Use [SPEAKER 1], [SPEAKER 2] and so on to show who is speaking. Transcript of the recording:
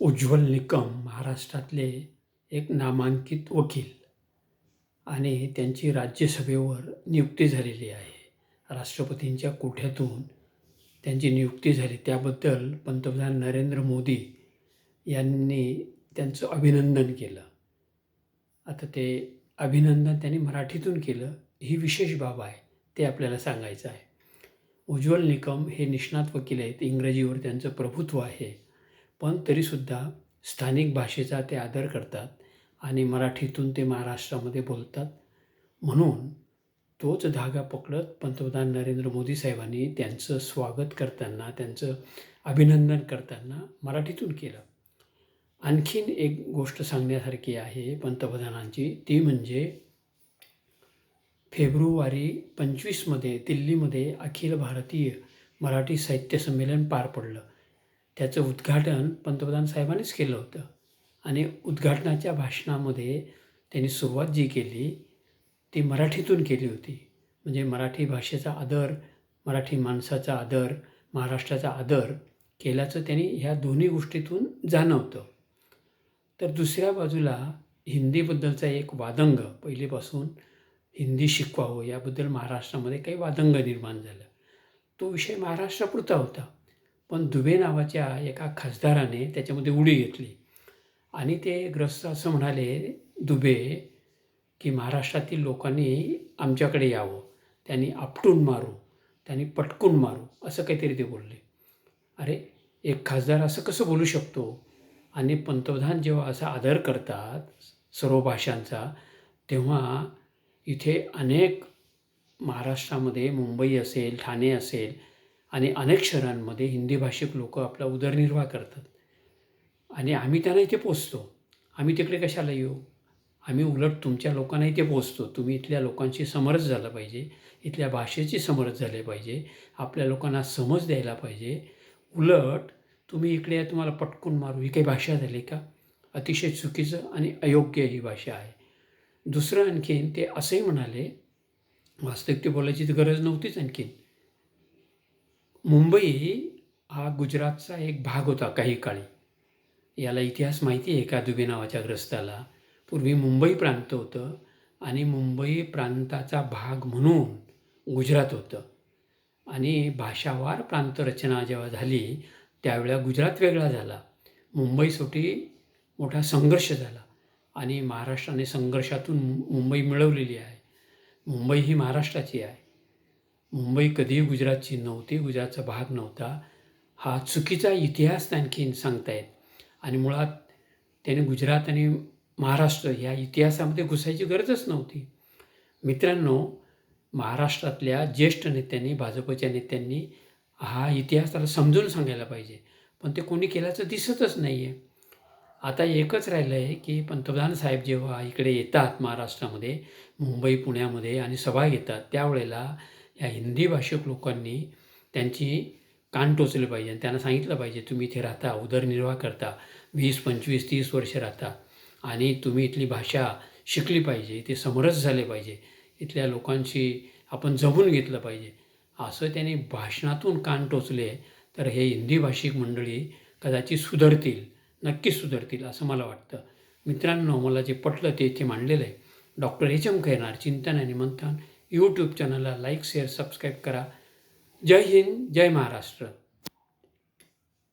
[SPEAKER 1] उज्ज्वल निकम महाराष्ट्रातले एक नामांकित वकील आणि त्यांची राज्यसभेवर नियुक्ती झालेली आहे. राष्ट्रपतींच्या कोठ्यातून त्यांची नियुक्ती झाली त्याबद्दल पंतप्रधान नरेंद्र मोदी यांनी त्यांचं अभिनंदन केलं. आता ते अभिनंदन त्यांनी मराठीतून केलं ही विशेष बाब आहे ते आपल्याला सांगायचं आहे. उज्ज्वल निकम हे निष्णात वकील आहेत इंग्रजीवर त्यांचं प्रभुत्व आहे. पण तरीसुद्धा स्थानिक भाषेचा ते आदर करतात आणि मराठीतून ते महाराष्ट्रामध्ये बोलतात. म्हणून तोच धागा पकडत पंतप्रधान नरेंद्र मोदी साहेबांनी त्यांचं स्वागत करताना त्यांचं अभिनंदन करताना मराठीतून केलं. आणखीन एक गोष्ट सांगण्यासारखी आहे पंतप्रधानांची. ती म्हणजे फेब्रुवारी पंचवीसमध्ये दिल्लीमध्ये अखिल भारतीय मराठी साहित्य संमेलन पार पडलं. त्याचं उद्घाटन पंतप्रधान साहेबांनीच केलं होतं. आणि उद्घाटनाच्या भाषणामध्ये त्यांनी सुरुवात जी केली ती मराठीतून केली होती. म्हणजे मराठी भाषेचा आदर मराठी माणसाचा आदर महाराष्ट्राचा आदर केल्याचं त्यांनी ह्या दोन्ही गोष्टीतून जाणवतं. तर दुसऱ्या बाजूला हिंदीबद्दलचा एक वादंग पहिलेपासून हिंदी शिकवावं याबद्दल महाराष्ट्रामध्ये काही वादंग निर्माण झालं. तो विषय महाराष्ट्रापुरता होता. पण दुबे नावाच्या एका खासदाराने त्याच्यामध्ये उडी घेतली. आणि ते ग्रस्त असं म्हणाले दुबे की महाराष्ट्रातील लोकांनी आमच्याकडे यावं. त्यांनी आपटून मारू. त्यांनी पटकून मारू. असं काहीतरी ते बोलले. अरे एक खासदार असं कसं बोलू शकतो? आणि पंतप्रधान जेव्हा असा आदर करतात सर्व भाषांचा तेव्हा इथे अनेक महाराष्ट्रामध्ये मुंबई असेल ठाणे असेल आणि अनेक शहरांमध्ये हिंदी भाषिक लोक आपला उदरनिर्वाह करतात. आणि आम्ही त्यांना इथे पोचतो. आम्ही तिकडे कशाला येऊ? आम्ही उलट तुमच्या लोकांना इथे पोचतो. तुम्ही इथल्या लोकांशी समरस झालं पाहिजे. इथल्या भाषेची समरस झाले पाहिजे. आपल्या लोकांना समज द्यायला पाहिजे. उलट तुम्ही इकडे तुम्हाला पटकून मारू. ही काही भाषा झाली का? अतिशय चुकीचं आणि अयोग्य ही भाषा आहे. दुसरं आणखीन ते असंही म्हणाले वास्तविक ते बोलायची तर गरज नव्हतीच आणखीन. मुंबई हा गुजरातचा एक भाग होता काही काळी. याला इतिहास माहिती आहे का दुबे नावाच्या ग्रस्ताला. पूर्वी मुंबई प्रांत होतं आणि मुंबई प्रांताचा भाग म्हणून गुजरात होतं. आणि भाषावार प्रांतरचना जेव्हा झाली त्यावेळा गुजरात वेगळा झाला. मुंबईसाठी मोठा संघर्ष झाला आणि महाराष्ट्राने संघर्षातून मुंबई मिळवलेली आहे. मुंबई ही महाराष्ट्राची आहे. मुंबई कधीही गुजरातची नव्हती गुजरातचा भाग नव्हता. हा चुकीचा इतिहास आणखीन सांगतायत आणि मुळात त्याने गुजरात आणि महाराष्ट्र ह्या इतिहासामध्ये घुसायची गरजच नव्हती. मित्रांनो महाराष्ट्रातल्या ज्येष्ठ नेत्यांनी भाजपच्या नेत्यांनी हा इतिहास त्याला समजून सांगायला पाहिजे. पण ते कोणी केल्याचं दिसतच नाही आहे आता एकच राहिलं आहे की पंतप्रधान साहेब जेव्हा इकडे येतात महाराष्ट्रामध्ये मुंबई पुण्यामध्ये आणि सभा घेतात त्यावेळेला या हिंदी भाषक लोकांनी त्यांची कान टोचले पाहिजे आणि त्यांना सांगितलं पाहिजे तुम्ही इथे राहता उदरनिर्वाह करता वीस पंचवीस तीस वर्ष राहता आणि तुम्ही इथली भाषा शिकली पाहिजे ते समरस झाले पाहिजे इथल्या लोकांशी आपण जमून घेतलं पाहिजे. असं त्यांनी भाषणातून कान टोचले तर हे हिंदी भाषिक मंडळी कदाचित सुधारतील नक्कीच सुधारतील असं मला वाटतं. मित्रांनो मला जे पटलं ते इथे मांडलेलं आहे. डॉक्टर एच एम खैरनार चिंतन आणि मंथन यूट्यूब चॅनलला लाईक शेअर सबस्क्राईब करा. जय हिंद जय महाराष्ट्र